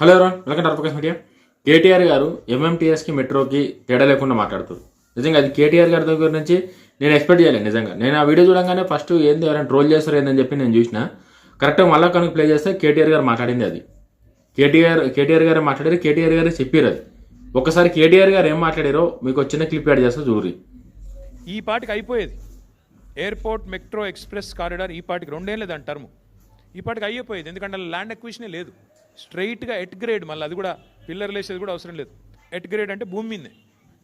Hello ఎవరు? Welcome to Arpakesh media. KTR garu ఎంఎంటీఎస్కి మెట్రోకి తేడా లేకుండా మాట్లాడుతారు నిజంగా అది కేటీఆర్ గారి దగ్గర నుంచి నేను ఎక్స్పెక్ట్ చేయలేను నిజంగా. నేను ఆ వీడియో చూడంగానే ఫస్ట్ ఏంది ఎవరైనా ట్రోల్ చేస్తారు ఏందని చెప్పి నేను చూసిన. కరెక్ట్గా మళ్ళా కనుక ప్లే చేస్తే కేటీఆర్ గారు మాట్లాడింది అది. కేటీఆర్ కేటీఆర్ గారు మాట్లాడారు కేటీఆర్ గారు చెప్పారు అది. ఒకసారి కేటీఆర్ గారు ఏం మాట్లాడారో మీకు వచ్చిన క్లిప్ యాడ్ చేస్తే చూడరి ఈ పాటికి అయిపోయేది. ఎయిర్పోర్ట్ మెట్రో ఎక్స్ప్రెస్ కారిడార్ ఈ పాటికి రెండేం అంట టర్మ్ ఈ పాటికి అయిపోయేది ఎందుకంటే ల్యాండ్ ఎక్విషనే లేదు. స్ట్రైట్గా ఎట్ గ్రేడ్ మళ్ళీ అది కూడా పిల్లర్ లేసేది కూడా అవసరం లేదు. ఎట్ గ్రేడ్ అంటే భూమి మీదే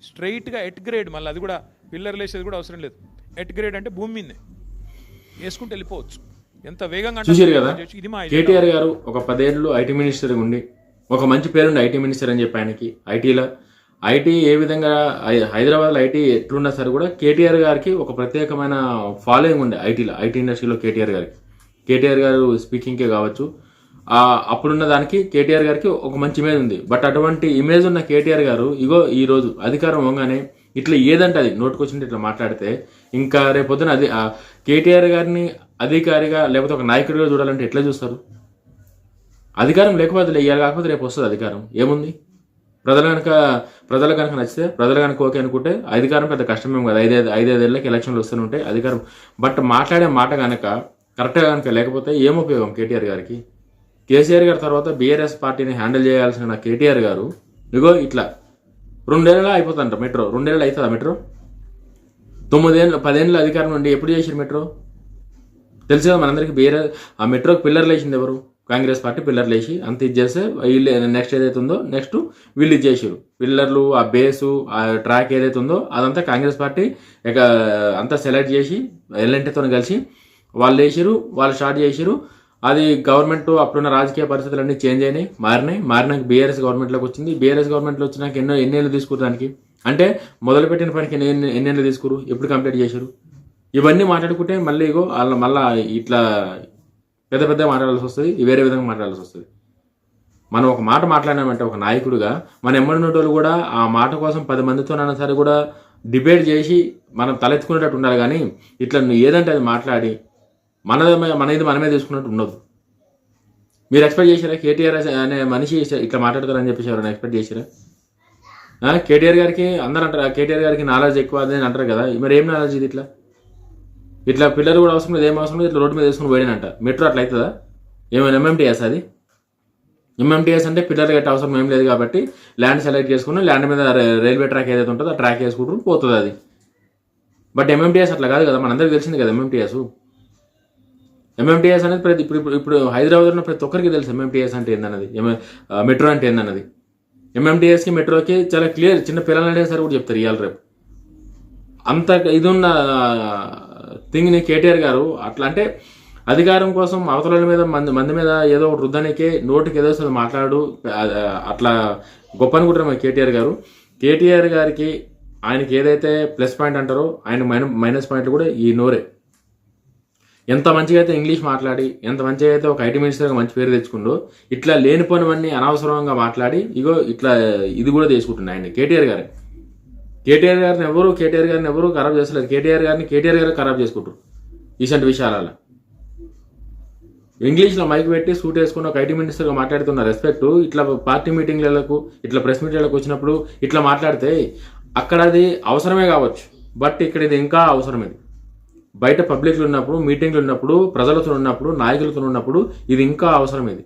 స్ట్రైట్గా ఎట్ గ్రేడ్ మళ్ళీ అది కూడా పిల్లర్ లేసేది కూడా అవసరం లేదు. ఎట్ గ్రేడ్ అంటే భూమి మీదే వేసుకుంటూ వెళ్ళిపోవచ్చు. ఎంత వేగంగా చూసారు కదా. కేటీఆర్ గారు ఒక పదేళ్ళు ఐటీ మినిస్టర్ ఉండి ఒక మంచి పేరుండి ఐటీ మినిస్టర్ అని చెప్పి ఆయనకి ఐటీలో. ఐటీ ఏ విధంగా హై- హైదరాబాద్లో ఐటీ ఎట్లున్నా సరే కూడా కేటీఆర్ గారికి ఒక ప్రత్యేకమైన ఫాలోయింగ్ ఉండే ఐటీలో ఐటీ ఇండస్ట్రీలో కేటీఆర్ గారికి. కేటీఆర్ గారు స్పీకింగ్కే కావచ్చు అప్పుడున్న దానికి కేటీఆర్ గారికి ఒక మంచి ఇమేజ్ ఉంది. బట్ అటువంటి ఇమేజ్ ఉన్న కేటీఆర్ గారు ఇగో ఈ రోజు అధికారం వంగానే ఇట్లా ఏదంటే అది నోటుకొచ్చింటే ఇట్లా మాట్లాడితే ఇంకా రేపొద్దున అది ఆ కేటీఆర్ గారిని అధికారిగా లేకపోతే ఒక నాయకుడిగా చూడాలంటే ఎట్లా చూస్తారు? అధికారం లేకపోతే ఇవాళ కాకపోతే రేపు వస్తుంది అధికారం. ఏముంది? ప్రజలు కనుక ప్రజలు కనుక నచ్చితే ప్రజలు కనుక ఓకే అనుకుంటే అధికారం పెద్ద కష్టమేం కదా. ఐదైదు ఐదైదేళ్ళకి ఎలక్షన్లు వస్తూనే ఉంటాయి అధికారం. బట్ మాట్లాడే మాట కనుక కరెక్ట్గా కనుక లేకపోతే ఏం ఉపయోగం కేటీఆర్ గారికి? కేసీఆర్ గారి తర్వాత బీఆర్ఎస్ పార్టీని హ్యాండిల్ చేయాల్సిన కేటీఆర్ గారు ఇగో ఇట్లా రెండేళ్ళ అయిపోతుంట మెట్రో. రెండేళ్ళు అవుతుందా మెట్రో? తొమ్మిదేళ్ళు పదేళ్ళు అధికారం నుండి ఎప్పుడు చేసారు మెట్రో? తెలుసు కదా మనందరికీ బీఆర్ ఆ మెట్రోకి పిల్లర్లు వేసింది ఎవరు? కాంగ్రెస్ పార్టీ పిల్లర్లు వేసి అంత ఇది చేస్తే వీళ్ళు నెక్స్ట్ ఏదైతే ఉందో నెక్స్ట్ వీళ్ళు ఇది చేసారు పిల్లర్లు ఆ బేసు ఆ ట్రాక్ ఏదైతే ఉందో అదంతా కాంగ్రెస్ పార్టీ ఇక అంతా సెలెక్ట్ చేసి ఎల్ఎన్టీతో కలిసి వాళ్ళు వేసారు వాళ్ళు స్టార్ట్ చేసారు అది గవర్నమెంట్ అప్పుడున్న రాజకీయ పరిస్థితులన్నీ చేంజ్ అయినాయి మారినాయి. మారినాక బీఆర్ఎస్ గవర్నమెంట్లోకి వచ్చింది. బీఆర్ఎస్ గవర్నమెంట్లో వచ్చినాక ఎన్నో ఎన్నేళ్ళు తీసుకురు దానికి? అంటే మొదలుపెట్టిన పనికి ఎన్ని ఎన్నేళ్ళు తీసుకురు ఎప్పుడు కంప్లీట్ చేశారు? ఇవన్నీ మాట్లాడుకుంటే మళ్ళీ ఇగో వాళ్ళ మళ్ళీ ఇట్లా పెద్ద పెద్ద మాట్లాడాల్సి వస్తుంది వేరే విధంగా మాట్లాడాల్సి వస్తుంది. మనం ఒక మాట మాట్లాడినామంటే ఒక నాయకుడుగా మన ఎమ్మడినోటోళ్ళు కూడా ఆ మాట కోసం పది మందితోనైనా సరే కూడా డిబేట్ చేసి మనం తలెత్తుకునేటట్టు ఉండాలి. కానీ ఇట్లా నువ్వు ఏదంటే అది మాట్లాడి మనది మనది మనమే తీసుకున్నట్టు ఉండదు. మీరు ఎక్స్పెక్ట్ చేశారా కేటీఆర్ అనే మనిషి ఇట్లా మాట్లాడతారని చెప్పేసి ఎవరైనా ఎక్స్పెక్ట్ చేశారా కేటీఆర్ గారికి అందరూ అంటారు కేటీఆర్ గారికి నాలెడ్జ్ ఎక్కువ అని అంటారు కదా. మరి ఏం నాలెడ్జ్ ఇది ఇట్లా? ఇట్లా పిల్లలు కూడా అవసరం లేదు ఏం అవసరం లేదు ఇట్లా రోడ్డు మీద వేసుకుని పోయినంట మెట్రో అట్లా అవుతుందా? ఏమైనా ఎంఎంటీఎస్ అది? ఎంఎంటీఎస్ అంటే పిల్లలు గట్ట అవసరం ఏం లేదు కాబట్టి ల్యాండ్ సెలెక్ట్ చేసుకుని ల్యాండ్ మీద రైల్వే ట్రాక్ ఏదైతే ఉంటుందో ఆ ట్రాక్ వేసుకుంటూ పోతుంది అది. బట్ ఎంఎంటీఎస్ అట్లా కాదు కదా మనందరికీ తెలిసింది కదా ఎంఎంటీఎస్ ఎంఎంటీఎస్ అనేది ప్రతి ఇప్పుడు ఇప్పుడు ఇప్పుడు హైదరాబాద్ ఉన్న ప్రతి ఒక్కరికి తెలుసు ఎంఎంటీఎస్ అంటే ఏందన్నది. ఎంఎం మెట్రో అంటే ఏందన్నది. ఎంఎంటీఎస్కి మెట్రోకి చాలా క్లియర్ చిన్న పిల్లలు అడిగినా సరే కూడా చెప్తారు ఇవాళ రేపు. అంత ఇది ఉన్న థింగ్ని కేటీఆర్ గారు అట్లా అంటే అధికారం కోసం అవతల మీద మంది మంది మీద ఏదో ఒకటి రుద్దనికే నోటికి ఏదో అసలు మాట్లాడు అట్లా గొప్ప అనుకుంటారు మన కేటీఆర్ గారు. కేటీఆర్ గారికి ఆయనకి ఏదైతే ప్లస్ పాయింట్ అంటారో ఆయన మైనస్ మైనస్ పాయింట్ కూడా ఈ నోరే. ఎంత మంచిగా అయితే ఇంగ్లీష్ మాట్లాడి ఎంత మంచిగా అయితే ఒక ఐటీ మినిస్టర్గా మంచి పేరు తెచ్చుకుండో ఇట్లా లేనిపోనివన్నీ అనవసరంగా మాట్లాడి ఇగో ఇట్లా ఇది కూడా తీసుకుంటున్నాయి ఆయన కేటీఆర్ గారు. కేటీఆర్ గారిని ఎవరు కేటీఆర్ గారిని ఎవరు ఖరాబ్ చేస్తలేదు. కేటీఆర్ గారిని కేటీఆర్ గారు ఖరాబ్ చేసుకుంటారు ఇలాంటి విషయాలలో ఇంగ్లీష్లో మైక్ పెట్టి సూట్ వేసుకుని ఒక ఐటీ మినిస్టర్గా మాట్లాడుతున్న రెస్పెక్ట్ ఇట్లా పార్టీ మీటింగ్లకు ఇట్లా ప్రెస్ మీటింగ్లకు వచ్చినప్పుడు ఇట్లా మాట్లాడితే అక్కడ అది అవసరమే కావచ్చు. బట్ ఇక్కడ ఇది ఇంకా అవసరం ఇది బయట పబ్లిక్లు ఉన్నప్పుడు మీటింగ్లు ఉన్నప్పుడు ప్రజలతో ఉన్నప్పుడు నాయకులతో ఉన్నప్పుడు ఇది ఇంకా అవసరం ఇది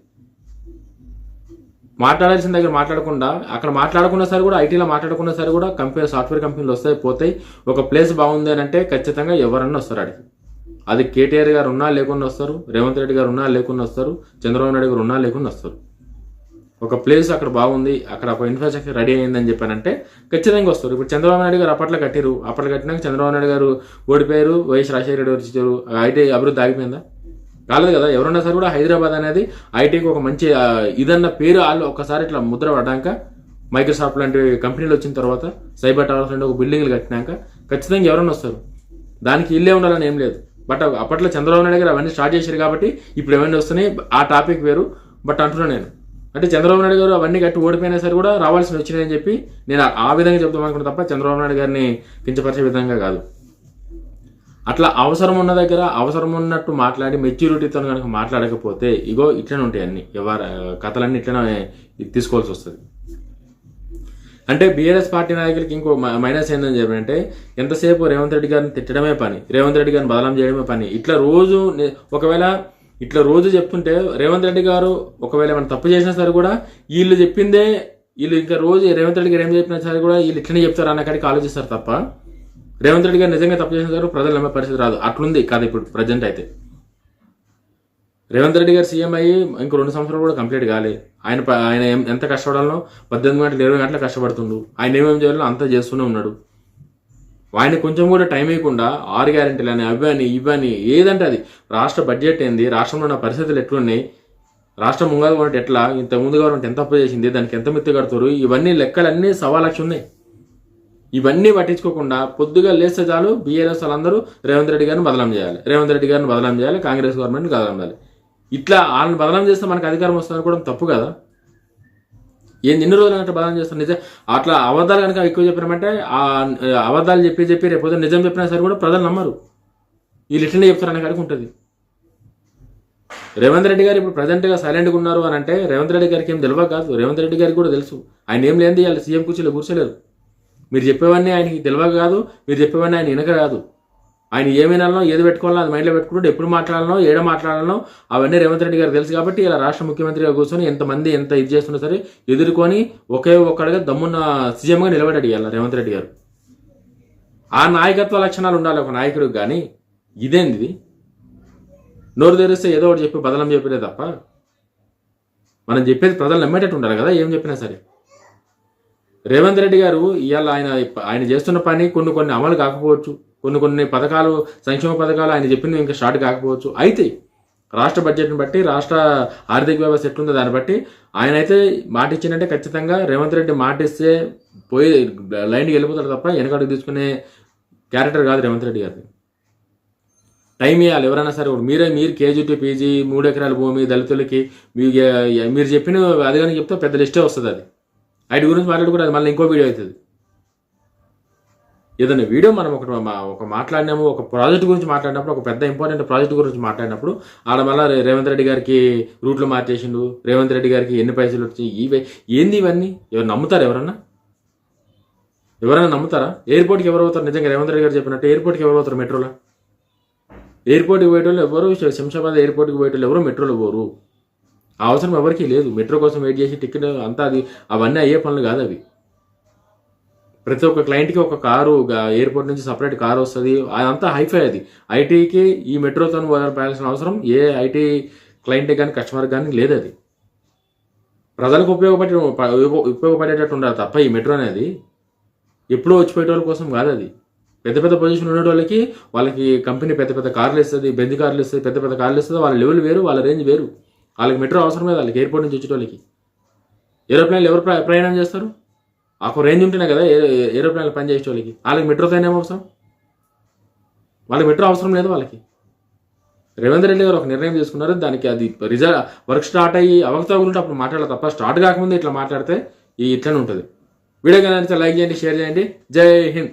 మాట్లాడాల్సిన దగ్గర మాట్లాడకుండా అక్కడ మాట్లాడకున్నా సరే కూడా ఐటీలో మాట్లాడుకున్న సరే కూడా కంపెనీ సాఫ్ట్వేర్ కంపెనీలు వస్తాయి పోతాయి. ఒక ప్లేస్ బాగుంది అని అంటే ఖచ్చితంగా ఎవరన్నా వస్తారు అడిగి అది కేటీఆర్ గారు ఉన్నా లేకుండా వస్తారు రేవంత్ రెడ్డి గారు ఉన్నా లేకుండా వస్తారు చంద్రబాబు నాయుడు గారు ఉన్నా లేకుండా వస్తారు. ఒక ప్లేస్ అక్కడ బాగుంది అక్కడ ఒక ఇన్ఫ్రాస్ట్రక్చర్ రెడీ అయిందని చెప్పానంటే ఖచ్చితంగా వస్తారు. ఇప్పుడు చంద్రబాబు నాయుడు గారు అప్పట్లో కట్టిరు అప్పట్లో కట్టినాక చంద్రబాబు నాయుడు గారు ఓడిపోయారు. వైఎస్ రాజశేఖర రెడ్డి గారు వచ్చారు ఐటీ అభివృద్ధి ఆగిపోయిందా? కాలేదు కదా. ఎవరన్నా సరే కూడా హైదరాబాద్ అనేది ఐటీకి ఒక మంచి ఇదన్న పేరు వాళ్ళు ఒకసారి ఇట్లా ముద్ర పడ్డాక మైక్రోసాఫ్ట్ లాంటి కంపెనీలు వచ్చిన తర్వాత సైబర్ టవర్స్ లాంటి ఒక బిల్డింగ్లు కట్టినాక ఖచ్చితంగా ఎవరన్నా వస్తారు. దానికి ఇల్లే ఉండాలని ఏం లేదు. బట్ అప్పట్లో చంద్రబాబు నాయుడు గారు అవన్నీ స్టార్ట్ చేశారు కాబట్టి ఇప్పుడు ఏమైనా వస్తున్నాయి ఆ టాపిక్ వేరు. బట్ అంటున్నాను నేను అంటే చంద్రబాబు నాయుడు గారు అవన్నీ కట్టి ఓడిపోయినా సరే కూడా రావాల్సి వచ్చినాయని చెప్పి నేను ఆ- విధంగా చెప్తాం అనుకున్నా తప్ప చంద్రబాబు నాయుడు గారిని కించపరిచే విధంగా కాదు. అట్లా అవసరం ఉన్న దగ్గర అవసరం ఉన్నట్టు మాట్లాడి మెచ్యూరిటీతో కనుక మాట్లాడకపోతే ఇగో ఇట్లనే ఉంటాయి అన్ని ఎవరు కథలన్నీ ఇట్లనే తీసుకోవాల్సి వస్తుంది. అంటే బీఆర్ఎస్ పార్టీ నాయకులకి ఇంకో మైనస్ ఏంటని చెప్పంటే ఎంతసేపు రేవంత్ రెడ్డి గారిని తిట్టడమే పని రేవంత్ రెడ్డి గారిని బదలం చేయడమే పని. ఇట్లా రోజు ఒకవేళ ఇట్లా రోజు చెప్తుంటే రేవంత్ రెడ్డి గారు ఒకవేళ ఏమైనా తప్పు చేసినా సరే కూడా వీళ్ళు చెప్పిందే వీళ్ళు ఇంకా రోజు రేవంత్ రెడ్డి గారు ఏం చెప్పినా సరే కూడా వీళ్ళు ఇట్లనే చెప్తారు అన్న కాడికి ఆలోచిస్తారు తప్ప. రేవంత్ రెడ్డి గారు నిజంగా తప్పు చేసిన సరే ప్రజలు నమ్మే పరిస్థితి రాదు. అట్లుంది కాదు ఇప్పుడు ప్రజెంట్ అయితే. రేవంత్ రెడ్డి గారు సీఎం అయ్యి ఇంకో రెండు సంవత్సరాలు కూడా కంప్లీట్ కాలే. ఆయన ఆయన ఎంత కష్టపడాలనో పద్దెనిమిది గంటలు ఇరవై గంటలు కష్టపడుతుండు. ఆయన ఏమేమి చేయాలో అంతా చేస్తూనే ఉన్నాడు. ఆయన కొంచెం కూడా టైం ఇవ్వకుండా ఆరు గ్యారెంటీలు అని అవ్వని ఇవ్వని ఇవని ఏదంటే అది. రాష్ట్ర బడ్జెట్ ఏంది? రాష్ట్రంలో ఉన్న పరిస్థితులు ఎట్లున్నాయి? రాష్ట్రం ముంగల్ గవర్నమెంట్ ఎట్లా? ఇంత ముందు గవర్నమెంట్ ఎంత అప్పు చేసింది? దానికి ఎంత మిత్తు కడతారు? ఇవన్నీ లెక్కలన్నీ సవా లక్ష ఉన్నాయి. ఇవన్నీ పట్టించుకోకుండా పొద్దుగా లేస్తే చాలు బీఆర్ఎస్ వాళ్ళందరూ రేవంత్ రెడ్డి గారిని బదలం చేయాలి. రేవంత్ రెడ్డి గారిని బదలం చేయాలి. కాంగ్రెస్ గవర్నమెంట్ బదలం చేయాలి. ఇట్లా వాళ్ళని బదలం చేస్తే మనకు అధికారం వస్తుంది కూడా తప్పు కదా? ఏం ఎన్ని రోజులు అంటే బదలం చేస్తారు. నిజం అట్లా అబద్ధాలు కనుక ఎక్కువ చెప్పినామంటే ఆ అబద్ధాలు చెప్పి చెప్పి రేపు నిజం చెప్పినా సరే కూడా ప్రజలు నమ్మరు. వీళ్ళు ఇట్లనే చెప్తారనే కాడికి ఉంటుంది. రేవంత్ రెడ్డి గారు ఇప్పుడు ప్రజెంట్గా సైలెంట్గా ఉన్నారు అని అంటే రేవంత్ రెడ్డి గారికి ఏం తెలియక కాదు. రేవంత్ రెడ్డి గారికి కూడా తెలుసు. ఆయన ఏం లేనిది వాళ్ళు సీఎం కూర్చోలే కూర్చోలేరు. మీరు చెప్పేవన్నీ ఆయనకి తెలియక కాదు. మీరు చెప్పేవన్నీ ఆయన వినక కాదు ఆయన ఏమైనాలో ఏది పెట్టుకోవాలో అది మైండ్లో పెట్టుకుంటే ఎప్పుడు మాట్లాడాలనో ఏడ మాట్లాడాలనో అవన్నీ రేవంత్ రెడ్డి గారు తెలుసు కాబట్టి ఇలా రాష్ట్ర ముఖ్యమంత్రిగా కూర్చొని ఎంతమంది ఎంత ఇది చేస్తున్నా సరే ఎదుర్కొని ఒకే ఒక్కడిగా దమ్మున్న సీఎంగా నిలబడి ఇవాళ రేవంత్ రెడ్డి గారు. ఆ నాయకత్వ లక్షణాలు ఉండాలి ఒక నాయకుడికి కానీ ఇదేంది? నోరు తెరిస్తే ఏదో ఒకటి చెప్పి బదలం చెప్పితే తప్ప మనం చెప్పేది ప్రజలు నమ్మేటట్టు ఉండాలి కదా ఏం చెప్పినా సరే. రేవంత్ రెడ్డి గారు ఇవాళ ఆయన ఆయన చేస్తున్న పని కొన్ని కొన్ని అమలు కాకపోవచ్చు. కొన్ని కొన్ని పథకాలు సంక్షేమ పథకాలు ఆయన చెప్పింది ఇంకా స్టార్ట్ కాకపోవచ్చు. అయితే రాష్ట్ర బడ్జెట్ని బట్టి రాష్ట్ర ఆర్థిక వ్యవస్థ ఎట్లుందో దాన్ని బట్టి ఆయన అయితే మాట ఇచ్చిందంటే ఖచ్చితంగా రేవంత్ రెడ్డి మాట ఇస్తే పోయి లైన్కి వెళ్ళిపోతాడు తప్ప వెనకడుగు తీసుకునే క్యారెక్టర్ కాదు రేవంత్ రెడ్డి గారిది. టైం ఇవ్వాలి ఎవరైనా సరే మీరే మీరు కేజీటీ పీజీ మూడు ఎకరాల భూమి దళితులకి మీరు చెప్పిన అది కానీ చెప్తే పెద్ద లిస్టే వస్తుంది అది. వాటి గురించి మాట్లాడుకుంటే అది మళ్ళీ ఇంకో వీడియో అవుతుంది. ఏదైనా వీడియో మనం ఒక మా- ఒక మాట్లాడినాము ఒక ప్రాజెక్ట్ గురించి మాట్లాడినప్పుడు ఒక పెద్ద ఇంపార్టెంట్ ప్రాజెక్ట్ గురించి మాట్లాడినప్పుడు ఆడ మళ్ళీ రేవంత్ రెడ్డి గారికి రూట్లు మార్చేసిండు రేవంత్ రెడ్డి గారికి ఎన్ని పైసలు వచ్చి ఇవి ఏంది ఇవన్నీ? ఎవరు నమ్ముతారు ఎవరన్నా? ఎవరైనా నమ్ముతారా? ఎయిర్పోర్ట్కి ఎవరు అవుతారు నిజంగా రేవంత్ రెడ్డి గారు చెప్పినట్టు ఎయిర్పోర్ట్కి ఎవరు అవుతారు మెట్రోలో? ఎయిర్పోర్ట్కి పోయేటోళ్ళు ఎవరు? శంషాబాద్ ఎయిర్పోర్ట్కి పోయేటోళ్ళు ఎవరు? మెట్రోలో పోరు. ఆ అవసరం ఎవరికీ లేదు. మెట్రో కోసం వెయిట్ చేసి టికెట్ అంతా అది అవన్నీ అయ్యే పనులు కాదు అవి. ప్రతి ఒక్క క్లయింట్కి ఒక కారు ఎయిర్పోర్ట్ నుంచి సపరేట్ కారు వస్తుంది. అదంతా హైఫై అది. ఐటీకి ఈ మెట్రోతో పోయాల్సిన అవసరం ఏ ఐటీ క్లయింట్ కానీ కస్టమర్ కానీ లేదు అది ప్రజలకు ఉపయోగపడే ఉపయోగపడేటట్టు ఉండాలి తప్ప ఈ మెట్రో అనేది ఎప్పుడో వచ్చిపోయేటోళ్ళ కోసం కాదు అది పెద్ద పెద్ద పొజిషన్ ఉండేటోళ్ళకి వాళ్ళకి కంపెనీ పెద్ద పెద్ద కార్లు ఇస్తుంది బెంది కార్లు ఇస్తుంది పెద్ద పెద్ద కార్లు ఇస్తుంది వాళ్ళ లెవెల్ వేరు వాళ్ళ రేంజ్ వేరు. వాళ్ళకి మెట్రో అవసరం లేదు వాళ్ళకి ఎయిర్పోర్ట్ నుంచి వచ్చేటోళ్ళకి. ఏరోప్లేన్లు ఎవరు ప్రయాణం చేస్తారు? ఆకు రేంజ్ ఉంటేనే కదా ఏ- ఏరోప్లేన్లు పని చేసే వాళ్ళకి. వాళ్ళకి మెట్రోతో ఏం అవసరం? వాళ్ళకి మెట్రో అవసరం లేదు వాళ్ళకి. రేవంత్ రెడ్డి గారు ఒక నిర్ణయం తీసుకున్నారు. దానికి అది రిజల్ట్ వర్క్ స్టార్ట్ అయ్యి అవకతవకలుంటే అప్పుడు మాట్లాడాలి తప్ప స్టార్ట్ కాకముందే ఇట్లా మాట్లాడితే ఇట్లనే ఉంటుంది. వీడియో కనుక లైక్ చేయండి షేర్ చేయండి. జై హింద్.